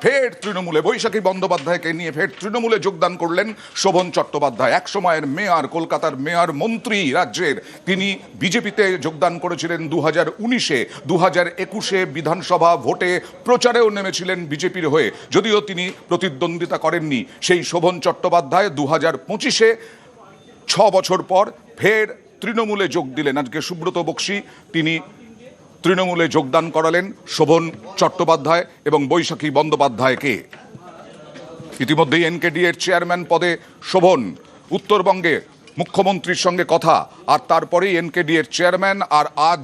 ফের তৃণমূলে বৈশাখী বন্দ্যোপাধ্যায়কে নিয়ে ফের তৃণমূলে যোগদান করলেন শোভন চট্টোপাধ্যায়। এক সময়ের মেয়র, কলকাতার মেয়র, মন্ত্রী রাজ্যের। তিনি বিজেপিতে যোগদান করেছিলেন দু হাজার উনিশে। দু হাজার একুশে বিধানসভা ভোটে প্রচারেও নেমেছিলেন বিজেপির হয়ে। যদিও তিনি প্রতিদ্বন্দ্বিতা করেননি। সেই শোভন চট্টোপাধ্যায় দু হাজার পঁচিশে ছ বছর পর ফের তৃণমূলে যোগ দিলেন। আজকে সুব্রত বক্সি, তিনি তৃণমূলে যোগদান করালেন শোভন চট্টোপাধ্যায় এবং বৈশাখী বন্দ্যোপাধ্যায়কে। ইতিমধ্যেই এনকেডি এর চেয়ারম্যান পদে শোভন, উত্তরবঙ্গে মুখ্যমন্ত্রীর সঙ্গে কথা, আর তারপরেই এনকেডি এর চেয়ারম্যান, আর আজ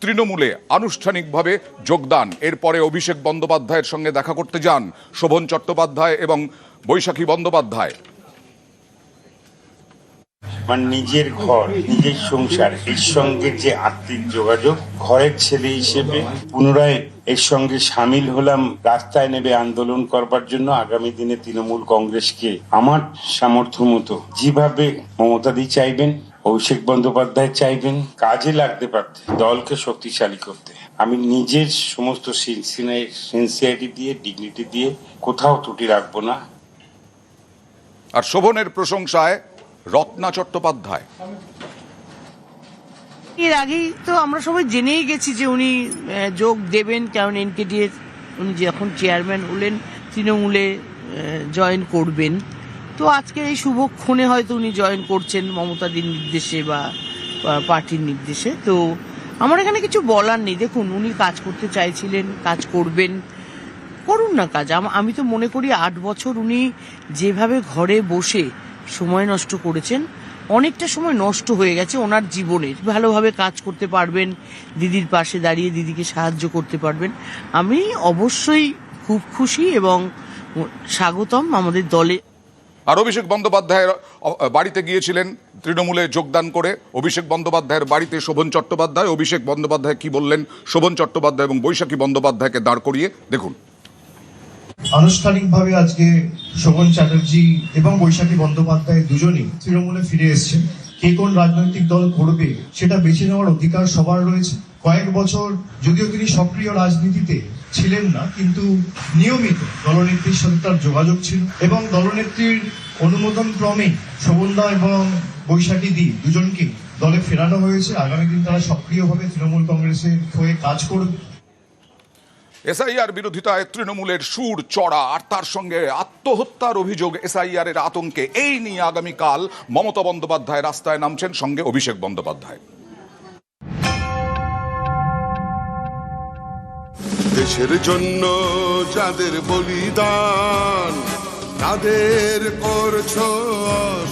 তৃণমূলে আনুষ্ঠানিকভাবে যোগদান। এরপরে অভিষেক বন্দ্যোপাধ্যায়ের সঙ্গে দেখা করতে যান শোভন চট্টোপাধ্যায় এবং বৈশাখী বন্দ্যোপাধ্যায়। আমার নিজের ঘর, নিজের সংসার, এর সঙ্গে যে আত্মিক যোগাযোগ, ঘরের ছেলে হিসেবে পুনরায় এর সঙ্গে সামিল হলাম, রাস্তায় নেবে আন্দোলন করবার জন্য আগামী দিনে তৃণমূল কংগ্রেসকে আমার সামর্থ্য মতো যেভাবে মমতাদি চাইবেন, অভিষেক বন্দ্যোপাধ্যায় চাইবেন, কাজে লাগতে পারতে, দলকে শক্তিশালী করতে। আমি নিজের সমস্ত সিনসিয়ারিটি দিয়ে ডিগনিটি দিয়ে কোথাও ত্রুটি রাখব না। আর শোভনের প্রশংসায় রত্না চট্টোপাধ্যায়। এর আগেই তো আমরা সবাই জেনেই গেছি যে উনি যোগ দেবেন কারণ এনকেডি উনি যখন চেয়ারম্যান হলেন, তৃণমূলে জয়েন করবেন। তো আজকে এই শুভক্ষণে হয়তো উনি জয়েন করছেন মমতাদির নির্দেশে বা পার্টির নির্দেশে। তো আমার এখানে কিছু বলার নেই। দেখুন, উনি কাজ করতে চাইছিলেন, কাজ করবেন। করুন না কাজ। আমি তো মনে করি আট বছর উনি যেভাবে ঘরে বসে সময় নষ্ট করেছেন, অনেকটা সময় নষ্ট হয়ে গেছে ওনার জীবনের। ভালোভাবে কাজ করতে পারবেন, দিদির পাশে দাঁড়িয়ে দিদিকে সাহায্য করতে পারবেন। আমি অবশ্যই খুব খুশি এবং স্বাগতম আমাদের দলে। আর অভিষেক বন্দ্যোপাধ্যায়ের বাড়িতে গিয়েছিলেন, তৃণমূলে যোগদান করে অভিষেক বন্দ্যোপাধ্যায়ের বাড়িতে শোভন চট্টোপাধ্যায়। অভিষেক বন্দ্যোপাধ্যায় কি বললেন, শোভন চট্টোপাধ্যায় এবং বৈশাখী বন্দ্যোপাধ্যায়কে দাঁড় করিয়ে দেখুন। আনুষ্ঠানিকভাবে আজকে শোভন চ্যাটার্জি এবং বৈশাখী বন্দ্যোপাধ্যায় দুজনেই তৃণমূলে ফিরে এসেছেন। কে কোন রাজনৈতিক দল করবে সেটা বেছে নেওয়ার অধিকার সবার রয়েছে। কয়েক বছর যদিও তিনি সক্রিয় রাজনীতিতে ছিলেন না, কিন্তু নিয়মিত দলনেত্রীর সাথে তার যোগাযোগ ছিল এবং দলনেত্রীর অনুমোদন ক্রমেই শোভনদা এবং বৈশাখী দি দুজনকে দলে ফেরানো হয়েছে। আগামী দিন তারা সক্রিয়ভাবে তৃণমূল কংগ্রেসের হয়ে কাজ করবে। এসআইআর বিরোধিতায় তৃণমূলের সুর চড়া, আর তার সঙ্গে আত্মহত্যার অভিযোগ এসআইআর এর আতঙ্কে। এই নিয়ে আগামীকাল মমতা বন্দ্যোপাধ্যায় রাস্তায় নামছেন, সঙ্গে অভিষেক বন্দ্যোপাধ্যায়। দেশের জন্য যাদের বলিদান, তাদের করছ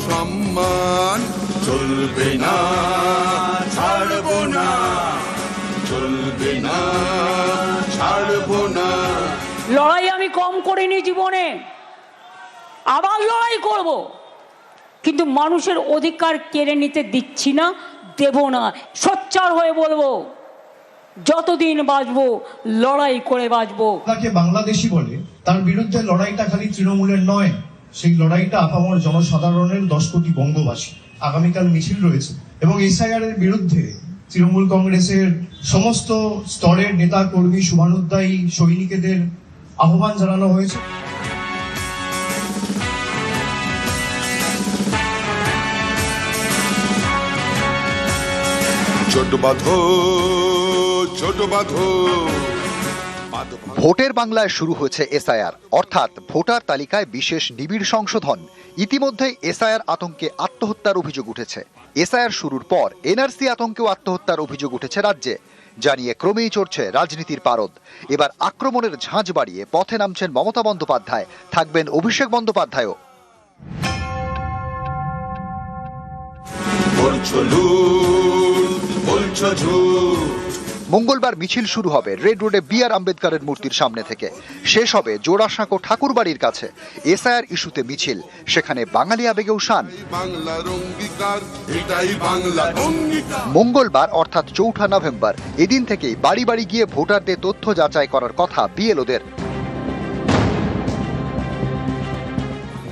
সম্মান চলবে না, ছাড়বো না, চলবে না ছাড়বো না লড়াই আমি কম করিনি জীবনে। আবার লড়াই করব। কিন্তু মানুষের অধিকার কেড়ে নিতে দিচ্ছি না, দেব না। সোচ্চার হয়ে বলব, যতদিন বাঁচবো, লড়াই করে বাঁচবো। তাকে বাংলাদেশি বলে, তার বিরুদ্ধে লড়াইটা খালি তৃণমূলের নয়, সেই লড়াইটা আপামর জনসাধারণের দশ কোটি বঙ্গবাসী। আগামীকাল মিছিল রয়েছে এবং এসআইআর এর বিরুদ্ধে তৃণমূল কংগ্রেসের সমস্ত স্তরের নেতা কর্মী শুভানুদ্দায়ী সৈনিকেদের আহ্বান জানানো হয়েছে। ছোট বাঁধো ছোট বাঁধো বাঁধো। ভোটের বাংলায় শুরু হয়েছে এসআইআর অর্থাৎ ভোটার তালিকায় বিশেষ নিবিড় সংশোধন। ইতিমধ্যে এসআইআর আতঙ্কে আত্মহত্যার অভিযোগ উঠেছে। এসআইআর শুরুর পর এনআরসি আতঙ্কেও আত্মহত্যার অভিযোগ উঠেছে রাজ্যে জানিয়ে ক্রমেই চড়ছে রাজনীতির পারদ। এবার আক্রমণের ঝাঁঝ বাড়িয়ে পথে নামছেন মমতা বন্দ্যোপাধ্যায়। থাকবেন অভিষেক বন্দ্যোপাধ্যায়ও। বলছো বলছো মঙ্গলবার মিছিল শুরু হবে রেড রোডে বি আর আম্বেদকারের মূর্তির সামনে থেকে। শেষ হবে জোড়াসাঁকো ঠাকুরবাড়ির কাছে। এসআইআর ইস্যুতে মিছিল। সেখানে বাঙালি আবেগেও শান। মঙ্গলবার, অর্থাৎ চৌঠা নভেম্বর, এদিন থেকেই বাড়ি বাড়ি গিয়ে ভোটারদের তথ্য যাচাই করার কথা বিএলওদের।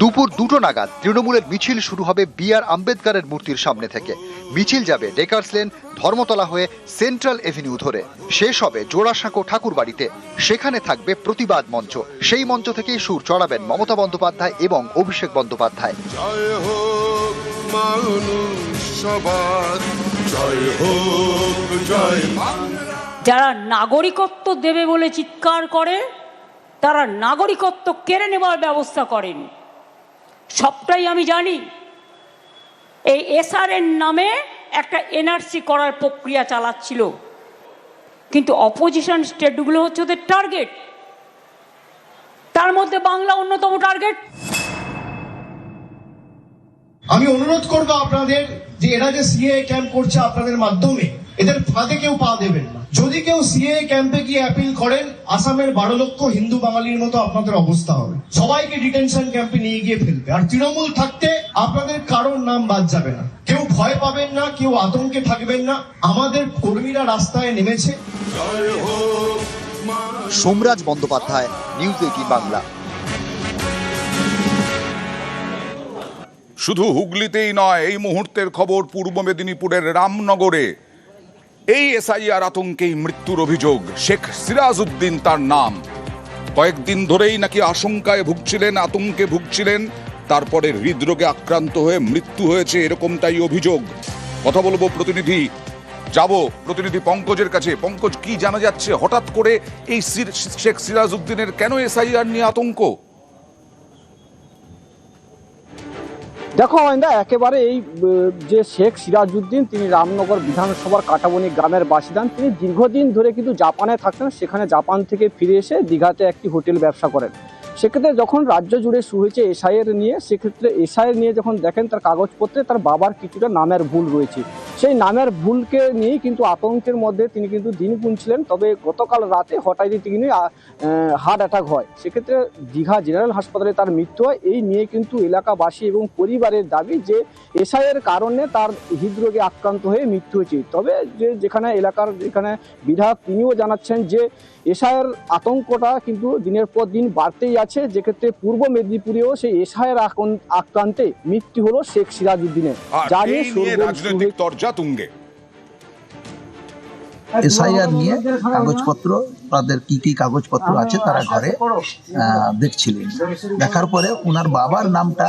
দুপুর দুটো নাগাদ তৃণমূলের মিছিল শুরু হবে বি আর আম্বেদকরের মূর্তির সামনে থেকে। মিছিল যাবে ডেকার্স লেন ধর্মতলা হয়ে সেন্ট্রাল এভিনিউ ধরে। শেষ হবে জোড়াসাঁকো ঠাকুর বাড়িতে সেখানে থাকবে প্রতিবাদ মঞ্চ। সেই মঞ্চ থেকেই সুর চড়াবেন মমতা বন্দ্যোপাধ্যায় এবং অভিষেক বন্দ্যোপাধ্যায়। জয় হোক মানুষ সবার জয় হোক জয় বাংলা। যারা নাগরিকত্ব দেবে বলে চিৎকার করে তারা নাগরিকত্ব কেড়ে নেবার ব্যবস্থা করেন। সবটাই আমি জানি। এই এসআরএন নামে একটা এনআরসি করার প্রক্রিয়া চালাচ্ছিল। কিন্তু অপোজিশন স্টেটগুলো হচ্ছে ওদের টার্গেট তার মধ্যে বাংলা অন্যতম টার্গেট আমি অনুরোধ করব আপনাদের যে এরা যে সিএ ক্যাম্প করছে আপনাদের মাধ্যমে এদের ফাঁদে কেউ পা দেবেন না। যদি কেউ সিএ ক্যাম্পে গিয়ে অ্যাপিল করেন আসামের বারো লক্ষ হিন্দু বাঙালির মতো আপনাদের অবস্থা হবে। সবাইকে ডিটেনশন ক্যাম্পে নিয়ে গিয়ে ফেলবে। আর তৃণমূল থাকতে আপনাদের কারোর নাম বাদ যাবে না। কেউ ভয় পাবেন না কেউ আতঙ্কে থাকবেন না। আমাদের কর্মীরা রাস্তায় নেমেছে। জয় হোক সোমরাজ বন্দ্যোপাধ্যায় নিউজ এইটিন বাংলা। শুধু হুগলিতেই নয় এই মুহূর্তের খবর পূর্ব মেদিনীপুরের রামনগরে। এই এসআইআর আতঙ্কেই মৃত্যুর অভিযোগ। শেখ সিরাজউদ্দিন তার নাম। কয়েকদিন ধরেই নাকি আশঙ্কায় ভুগছিলেন, আতঙ্কে ভুগছিলেন, তারপরে হৃদরোগে আক্রান্ত হয়ে মৃত্যু হয়েছে এরকমটাই অভিযোগ। কথা বলব প্রতিনিধি। যাব প্রতিনিধি পঙ্কজের কাছে। পঙ্কজ, কি জানা যাচ্ছে? হঠাৎ করে এই শেখ সিরাজউদ্দিনের কেন এসআইআর নিয়ে আতঙ্ক? দেখো অয়ন্দা একেবারে এই যে শেখ সিরাজউদ্দিন, তিনি রামনগর বিধানসভার কাটাবনি গ্রামের বাসিদান তিনি দীর্ঘদিন ধরে কিন্তু জাপানে থাকতেন, সেখানে জাপান থেকে ফিরে এসে দীঘাতে একটি হোটেল ব্যবসা করেন। সেক্ষেত্রে যখন রাজ্য জুড়ে শুরু হয়েছে এসআইয়ের নিয়ে, সেক্ষেত্রে এসআইয়ের নিয়ে যখন দেখেন তার কাগজপত্রে, তার বাবার কিছুটা নামের ভুল রয়েছে। সেই নামের ভুলকে নিয়েই কিন্তু আতঙ্কের মধ্যে তিনি কিন্তু দিন গুনছিলেন তবে গতকাল রাতে হঠাৎই তিনি হার্ট অ্যাটাক হয়। সেক্ষেত্রে দীঘা জেনারেল হাসপাতালে তার মৃত্যু হয়। এই নিয়ে কিন্তু এলাকাবাসী এবং পরিবারের দাবি যে এসআইয়ের কারণে তার হৃদরোগে আক্রান্ত হয়ে মৃত্যু হয়েছে। তবে যে, যেখানে এলাকার, যেখানে বিধায়ক তিনিও জানাচ্ছেন যে এসআইয়ের আতঙ্কটা কিন্তু দিনের পর দিন বাড়তেই আছে। যেক্ষেত্রে পূর্ব মেদিনীপুরেও সেই এসআইয়ের আক্রান্তে মৃত্যু হলো শেখ সিরাজউদ্দিনের। রাজনৈতিক তর্জা তুঙ্গে। এসআইআর নিয়ে কাগজপত্র তাদের কি কি কাগজপত্র আছে তারা ঘরে আহ, দেখছিলেন। দেখার পরে ওনার বাবার নামটা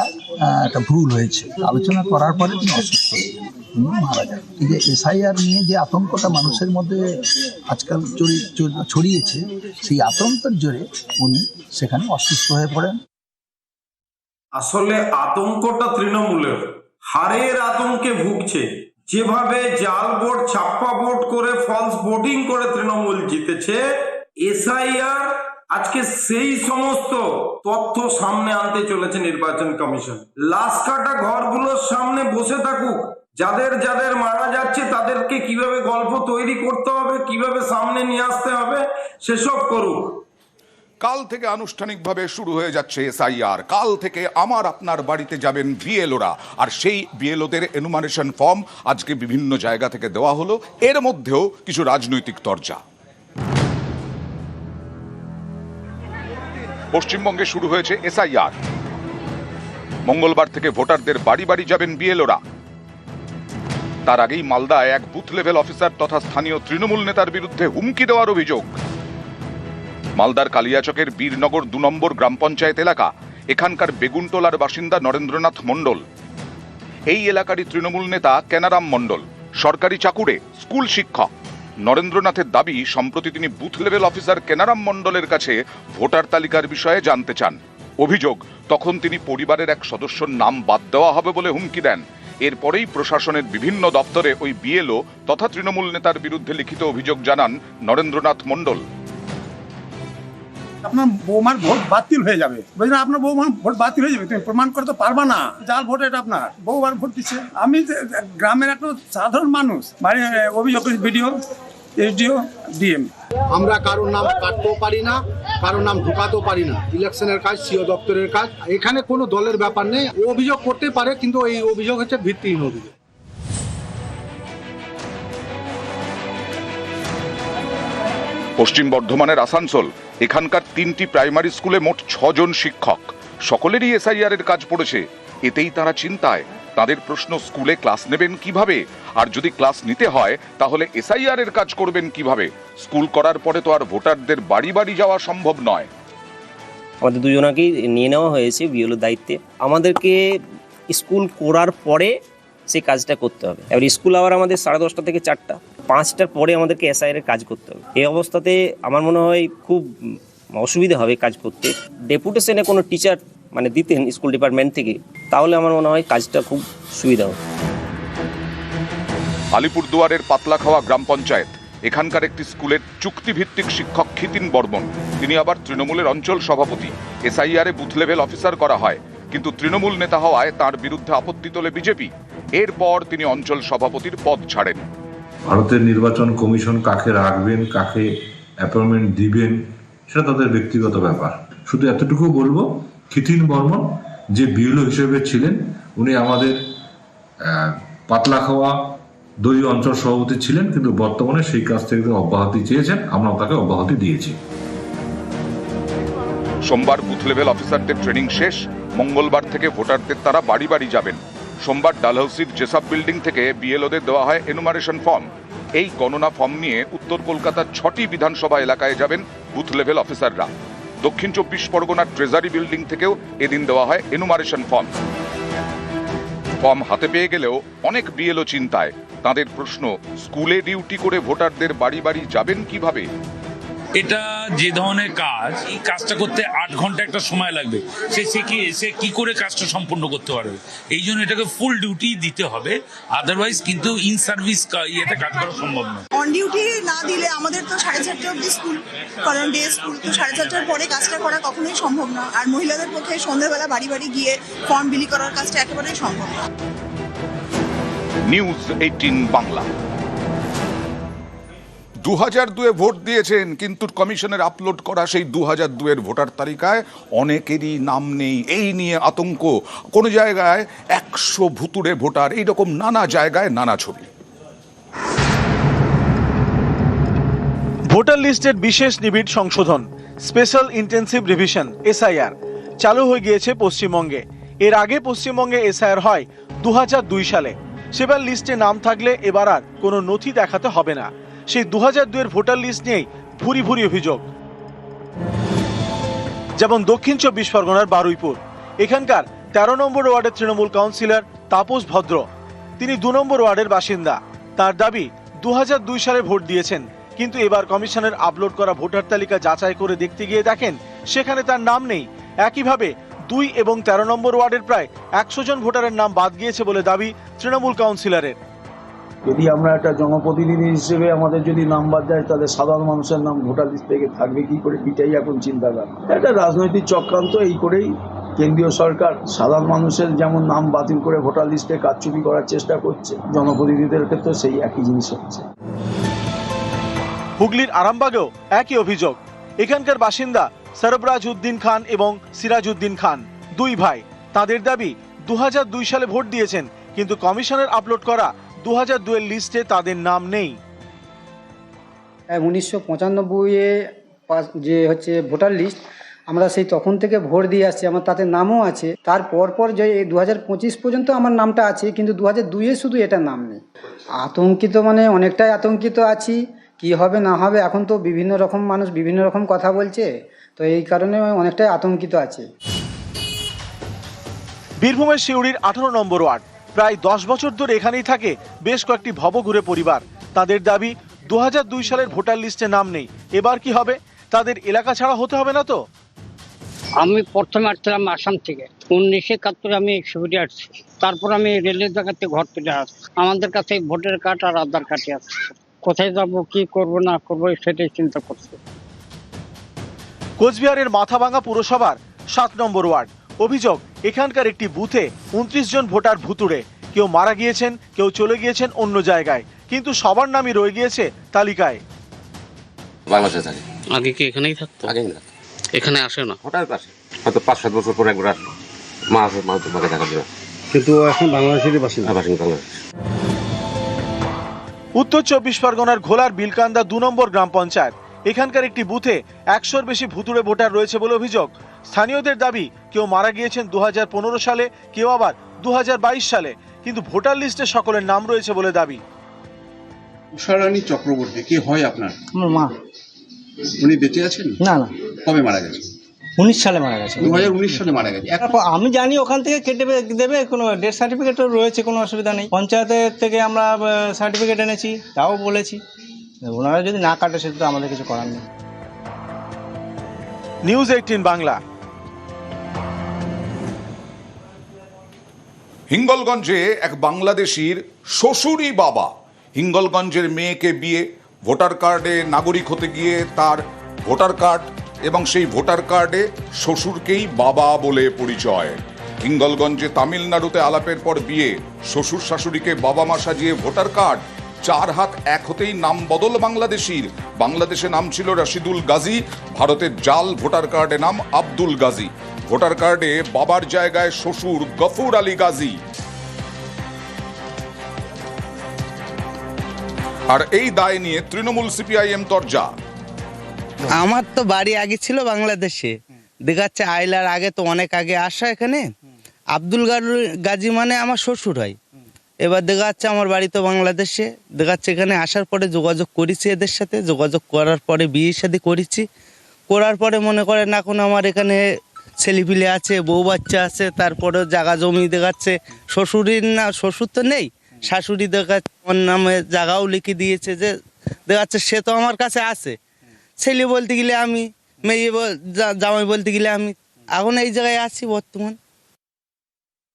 একটা ভুল হয়েছে। আলোচনা করার পরে তিনি অসুস্থ হয়ে যান। মারা যান। এই যে এসআইআর নিয়ে যে আতঙ্কটা মানুষের মধ্যে আজকাল ছড়ি- ছড়ি- ছড়িয়েছে সেই আতঙ্কের জোরে উনি সেখানে অসুস্থ হয়ে পড়েন। আসলে আতঙ্কটা তৃণমূলের। হারের আতঙ্কে ভুগছে। যেভাবে জাল ভোট ছাপ্পা ভোট করে ফলস ভোটিং করে তৃণমূল জিতেছে, এসআইআর আজকে সেই সমস্ত তথ্য সামনে আনতে চলেছে নির্বাচন কমিশন। লাশ কাটা ঘরগুলোর সামনে বসে থাকুক। যাদের যাদের মারা যাচ্ছে, তাদেরকে কীভাবে গল্প তৈরি করতে হবে, কীভাবে সামনে নিয়ে আসতে হবে, সেসব করুক। কাল থেকে আনুষ্ঠানিকভাবে শুরু হয়ে যাচ্ছে এসআইআর। কাল থেকে আমার আপনার বাড়িতে যাবেন বিএলওরা আর সেই বিএলওদের এনুমারেশন ফর্ম আজকে বিভিন্ন জায়গা থেকে দেওয়া হলো। এর মধ্যেও কিছু রাজনৈতিক তরজা। পশ্চিমবঙ্গে শুরু হয়েছে এসআইআর। মঙ্গলবার থেকে ভোটারদের বাড়ি বাড়ি যাবেন বিএলওরা তার আগেই মালদায় এক বুথ লেভেল অফিসার তথা স্থানীয় তৃণমূল নেতার বিরুদ্ধে হুমকি দেওয়ার অভিযোগ। মালদার কালিয়াচকের বীরনগর দু নম্বর গ্রাম পঞ্চায়েত এলাকা, এখানকার বেগুনটোলার বাসিন্দা নরেন্দ্রনাথ মণ্ডল। এই এলাকারই তৃণমূল নেতা কেনারাম মণ্ডল, সরকারি চাকুরে স্কুল শিক্ষক। নরেন্দ্রনাথের দাবি, সম্প্রতি তিনি বুথ লেভেল অফিসার কেনারাম মণ্ডলের কাছে ভোটার তালিকার বিষয়ে জানতে চান। অভিযোগ, তখন তিনি পরিবারের এক সদস্যর নাম বাদ দেওয়া হবে বলে হুমকি দেন। এরপরেই প্রশাসনের বিভিন্ন দপ্তরে ওই বিএলও তথা তৃণমূল নেতার বিরুদ্ধে লিখিত অভিযোগ জানান নরেন্দ্রনাথ মণ্ডল। আপনার বৌমার ভোট বাতিল হয়ে যাবে। বুঝলেন আপনার বৌমার ভোট বাতিল হয়ে যাবে। তুমি প্রমাণ করতে পারবা না। জাল ভোট এটা আপনার। বৌবার ভোট দিচ্ছে। আমি গ্রামের একটা সাধারণ মানুষ বাড়ি অভিযোগ ভিডিও এসডিও, ডিএম। আমরা কারোর নাম কাটতেও পারি না, কারোর নাম ঢুকাতেও পারি না। ইলেকশনের কাজ, সিও দপ্তরের কাজ। এখানে কোনো দলের ব্যাপার নেই। অভিযোগ করতে পারে, কিন্তু এই অভিযোগ হচ্ছে ভিত্তিহীন অভিযোগ। পশ্চিম বর্ধমানের আসানসোল। এখানকার তিনটি প্রাইমারি স্কুলে মোট ছজন শিক্ষক। সকলেরই এসআইআর এর কাজ পড়েছে। এতেই তারা চিন্তায়। তাদের প্রশ্ন, স্কুলে ক্লাস নেবেন কীভাবে? আর যদি ক্লাস নিতে হয়, তাহলে এসআইআর এর কাজ করবেন কীভাবে? স্কুল করার পরে তো আর ভোটারদের বাড়ি বাড়ি যাওয়া সম্ভব নয়। আমাদের দুজনাকেই নিয়ে নেওয়া হয়েছে বিএলও দায়িত্বে। আমাদেরকে স্কুল করার পরে সেই কাজটা করতে হবে। এবার স্কুল আবার আমাদের সাড়ে দশটা থেকে চারটা। পাঁচটার পরে আমাদেরকে এসআইআর এর কাজ করতে হবে। এই অবস্থাতে আমার মনে হয় খুব অসুবিধা হবে কাজ করতে। ডেপুটেশনে কোনো টিচার মানে দিতেন স্কুল ডিপার্টমেন্ট থেকে, তাহলে আমার মনে হয় কাজটা খুব সুবিধা হবে আলিপুরদুয়ারের পাতলাখাওয়া গ্রাম পঞ্চায়েত, এখানকার একটি স্কুলের চুক্তিভিত্তিক শিক্ষক খিতিন বর্মন। তিনি আবার তৃণমূলের অঞ্চল সভাপতি। এসআইআরে বুথ লেভেল অফিসার করা হয়, কিন্তু তৃণমূল নেতা হওয়ায় তার বিরুদ্ধে আপত্তি তোলে বিজেপি। এরপর তিনি অঞ্চল সভাপতির পদ ছাড়েন। ভারতের নির্বাচন কমিশন কাকে রাখবেন, কাকে অ্যাপয়েন্টমেন্ট দিবেন, সেটা তাদের ব্যক্তিগত ব্যাপার। শুধু এতটুকু বলব খিতিন বর্মন যে বিএলও হিসেবে ছিলেন, উনি আমাদের পাতলা খাওয়া দুই অঞ্চল সভাপতি ছিলেন, কিন্তু বর্তমানে সেই কাজ থেকে অব্যাহতি চেয়েছেন, আমরা তাকে অব্যাহতি দিয়েছি। সোমবার বুথ লেভেল অফিসারদের ট্রেনিং শেষ, মঙ্গলবার থেকে ভোটারদের তারা বাড়ি বাড়ি যাবেন। সোমবার ডালহাউসির জেসাব বিল্ডিং থেকে বিএলওদের দেওয়া হয় এনুমারেশন ফর্ম এই গণনা ফর্ম নিয়ে উত্তর কলকাতার ছটি বিধানসভা এলাকায় যাবেন বুথ লেভেল অফিসাররা দক্ষিণ চব্বিশ পরগনার ট্রেজারি বিল্ডিং থেকেও এদিন দেওয়া হয় এনুমারেশন ফর্ম ফর্ম হাতে পেয়ে গেলেও অনেক বিএলও চিন্তায়। তাদের প্রশ্ন, স্কুলে ডিউটি করে ভোটারদের বাড়ি বাড়ি যাবেন কীভাবে? এটা যে ধরনের কাজ এই কাজটা করতে আট ঘণ্টা একটা সময় লাগবে। সে সে কি সে কি করে কাজটা সম্পূর্ণ করতে পারবে? এই জন্য এটাকে ফুল ডিউটি দিতে হবে। আদারওয়াইজ কিন্তু ইন সার্ভিস ইয়েতে কাজ করা সম্ভব নয়। অন ডিউটি না দিলে আমাদের তো সাড়ে চারটে অবধি স্কুল কারণ ডে স্কুল তো সাড়ে চারটার পরে কাজটা করা কখনোই সম্ভব না। আর মহিলাদের পক্ষে সন্ধ্যাবেলা বাড়ি বাড়ি গিয়ে ফর্ম বিলি করার কাজটা একেবারেই সম্ভব না। নিউজ এইটিন বাংলা দু হাজার দুয়ে ভোট দিয়েছেন, কিন্তু কমিশনের আপলোড করা সেই দু হাজার দুয়ের ভোটার তালিকায় অনেকেরই নাম নেই। এই নিয়ে আতঙ্ক। কোনো জায়গায় একশো ভুতুড়ে ভোটার, এইরকম নানা জায়গায় নানা ছবি। ভোটার লিস্টের বিশেষ নিবিড় সংশোধন, স্পেশাল ইন্টেন্সিভ রিভিশন, এসআইআর, চালু হয়ে গিয়েছে পশ্চিমবঙ্গে। এর আগে পশ্চিমবঙ্গে এসআইআর হয় দু হাজার দুই সালে। সেবার লিস্টে নাম থাকলে এবার আর কোনো নথি দেখাতে হবে না। সেই দু হাজার দুয়ের ভোটার লিস্ট নিয়েই ভুরি ভুরি অভিযোগ। যেমন দক্ষিণ চব্বিশ পরগনার বারুইপুর। এখানকার তেরো নম্বর ওয়ার্ডের তৃণমূল কাউন্সিলর তাপস ভদ্র। তিনি দু নম্বর ওয়ার্ডের বাসিন্দা। তার দাবি দু হাজার দুই সালে ভোট দিয়েছেন, কিন্তু এবার কমিশনের আপলোড করা ভোটার তালিকা যাচাই করে দেখতে গিয়ে দেখেন, সেখানে তার নাম নেই। একইভাবে দুই এবং তেরো নম্বর ওয়ার্ডের প্রায় একশো জন ভোটারের নাম বাদ গিয়েছে বলে দাবি তৃণমূল কাউন্সিলরের। যদি আমরা একটা জনপ্রতিনিধি হিসেবে আমাদের যদি নাম্বার দেয়, তাহলে সাধারণ মানুষের নাম ভোটার লিস্ট থেকে থাকবে কি করে? এটাই এখন চিন্তা ভাবনা। একটা রাজনৈতিক চক্রান্ত এই করেই কেন্দ্রীয় সরকার সাধারণ মানুষের যেমন নাম বাতিল করে ভোটার লিস্টে কারচুপি করার চেষ্টা করছে, জনপ্রতিনিধিদের ক্ষেত্রে সেই একই জিনিস হচ্ছে। হুগলির আরামবাগেও একই অভিযোগ। এখানকার বাসিন্দা সরবরাজ উদ্দিন খান এবং সিরাজ উদ্দিন খান, দুই ভাই। তাদের দাবি দু হাজার দুই সালে ভোট দিয়েছেন, কিন্তু কমিশনের আপলোড করা দু হাজার দুয়ের লিস্টে তাদের নাম নেই। উনিশশো পঁচানব্বইয়ে যে হচ্ছে ভোটার লিস্ট আমরা সেই তখন থেকে ভোট দিয়ে আসছি আমার তাতে নামও আছে। তার পরপর যে দু হাজার পঁচিশ পর্যন্ত আমার নামটা আছে কিন্তু দু হাজার দুইয়ে শুধু এটা নাম নেই। আতঙ্কিত মানে অনেকটাই আতঙ্কিত আছি কি হবে না হবে এখন তো বিভিন্ন রকম মানুষ বিভিন্ন রকম কথা বলছে তো এই কারণে অনেকটাই আতঙ্কিত আছে। বীরভূমের শিউড়ির আঠারো নম্বর ওয়ার্ড। প্রায় দশ বছর ধরে এখানেই থাকে বেশ কয়েকটি ভবঘুরে পরিবার। তাদের দাবি দু দুই সালের ভোটার লিস্টে নাম নেই। এবার কি হবে? তাদের এলাকা ছাড়া হতে হবে না তো? আমি প্রথমে আসছিলাম আসাম থেকে। উনিশশো একাত্তরে আমি শিবিরে আসছি। তারপর আমি রেলের জায়গাতে ঘর তুলে আসছি আমাদের কাছে ভোটার কার্ড আর আধার কার্ডে আছে। কোথায় যাব কি করব না করব সেটাই চিন্তা করছি। কোচবিহারের মাথাভাঙা পুরসভার সাত নম্বর ওয়ার্ড। অভিযোগ এখানকার একটি বুথে উনত্রিশ জন ভোটার ভুতুড়ে। কেউ মারা গিয়েছেন কেউ চলে গিয়েছেন অন্য জায়গায়। কিন্তু সবার নামই রয়ে গিয়েছে তালিকায়। বাংলাদেশে থাকে। আগে কি এখানেই থাকতো? আগেই না। এখানে আসে না? হঠাৎ আসে হয়তো পাঁচ সাত বছর পরে একবার মা আছে মা তো বাকি থাকার জন্য কিন্তু এখন বাংলাদেশেরই বাসিন্দা। হ্যাঁ, বাসিন্দা বাংলাদেশ। উত্তর চব্বিশ পরগনার ঘোলার বিলকান্দা দু নম্বর গ্রাম পঞ্চায়েত। এখানকার একটি বুথে একশোর বেশি ভুতুড়ে ভোটার রয়েছে বলে অভিযোগ। স্থানীয়দের দাবি কেউ মারা গিয়েছেন দু হাজার পনেরো সালে কেউ আবার দু হাজার বাইশ সালে কিন্তু ভোটার লিস্টে সকলের নাম রয়েছে বলে দাবি। উষারানী চক্রবর্তী কি হয় আপনার? আমার মা। উনি বেঁচে আছেন? না না। কবে মারা গেছেন উনিশ সালে মারা গেছে। দু হাজার উনিশ সালে মারা গেছে। তারপর আমি জানি ওখান থেকে কেটে দেবে কোনো ডেথ সার্টিফিকেটও রয়েছে কোনো অসুবিধা নেই। পঞ্চায়েতের থেকে আমরা সার্টিফিকেট এনেছি তাও বলেছি। ওনারা যদি না কাটে সেটা তো আমাদের কিছু করার নেই। News eighteen Bangla. হিঙ্গলগঞ্জে এক বাংলাদেশির শ্বশুরই বাবা হিঙ্গলগঞ্জের মেয়েকে বিয়ে, ভোটার কার্ডে নাগরিক হতে গিয়ে তার ভোটার কার্ড এবং সেই ভোটার কার্ডে শ্বশুরকেই বাবা বলে পরিচয়। হিঙ্গলগঞ্জে তামিলনাড়ুতে আলাপের পর বিয়ে, শ্বশুর শাশুড়িকে বাবা মা সাজিয়ে ভোটার কার্ড, চার হাত এক হতেই নাম বদল বাংলাদেশির। বাংলাদেশে নাম ছিল রাশিদুল গাজী, ভারতের জাল ভোটার কার্ডে নাম আব্দুল গাজী। ভোটার কার্ডে বাবার জায়গায় শ্বশুর গফুর আলী গাজী। আর এই দায় নিয়ে তৃণমূল সিপিআইএম তরজা। আমার তো বাড়ি আগে ছিল বাংলাদেশে। দেখাচ্ছে আইলার আগে তো অনেক আগে আসা এখানে। আব্দুল গাজী মানে আমার শ্বশুর হয়। এবার দেখা যাচ্ছে আমার বাড়ি তো বাংলাদেশে। দেখা যাচ্ছে এখানে আসার পরে যোগাযোগ করেছি এদের সাথে। যোগাযোগ করার পরে বিয়ে সাথে করেছি। করার পরে মনে করেন এখন আমার এখানে ছেলেপিলে আছে, বউ বাচ্চা আছে তারপরে জায়গা জমি দেখাচ্ছে। শ্বশুরের না, শ্বশুর তো নেই, শাশুড়ি দেখাচ্ছে, আমার নামে জায়গাও লিখে দিয়েছে যে, দেখাচ্ছে, সে তো আমার কাছে আছে। ছেলে বলতে গেলে আমি, মেয়ে জামাই বলতে গেলে আমি। এখন এই জায়গায় আছি বর্তমান।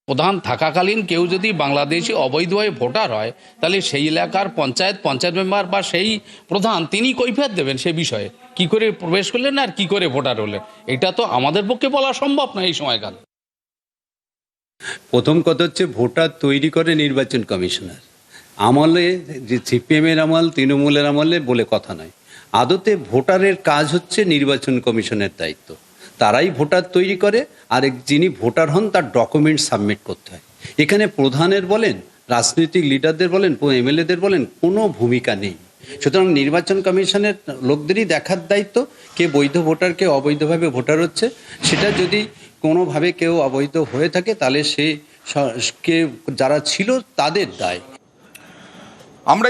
প্রধান থাকাকালীন কেউ যদি বাংলাদেশি অবৈধভাবে ভোটার হয়, তাহলে সেই এলাকার পঞ্চায়েত পঞ্চায়েত মেম্বার বা সেই প্রধান, তিনি কৈফিয়ত দেবেন সে বিষয়ে। কি করে প্রবেশ করলেন আর কি করে ভোটার হলেন? এটা তো আমাদের পক্ষে বলা সম্ভব না এই সময়কাল। প্রথম কথা হচ্ছে ভোটার তৈরি করে নির্বাচন কমিশনার। আমলে যে সিপিএমের আমল, তৃণমূলের আমলে বলে কথা নয়। আদতে ভোটারের কাজ হচ্ছে নির্বাচন কমিশনের দায়িত্ব। তারাই ভোটার তৈরি করে আর যিনি ভোটার হন তার ডকুমেন্ট সাবমিট করতে হয়। এখানে প্রধানের বলেন, রাজনৈতিক লিডারদের বলেন এমএলএদের বলেন, কোনো ভূমিকা নেই। সুতরাং নির্বাচন কমিশনের লোকদেরই দেখার দায়িত্ব, কে বৈধ ভোটার, কে অবৈধভাবে ভোটার হচ্ছে। সেটা যদি কোনোভাবে কেউ অবৈধ হয়ে থাকে, তাহলে সে কে যারা ছিল তাদের দায়। আমরা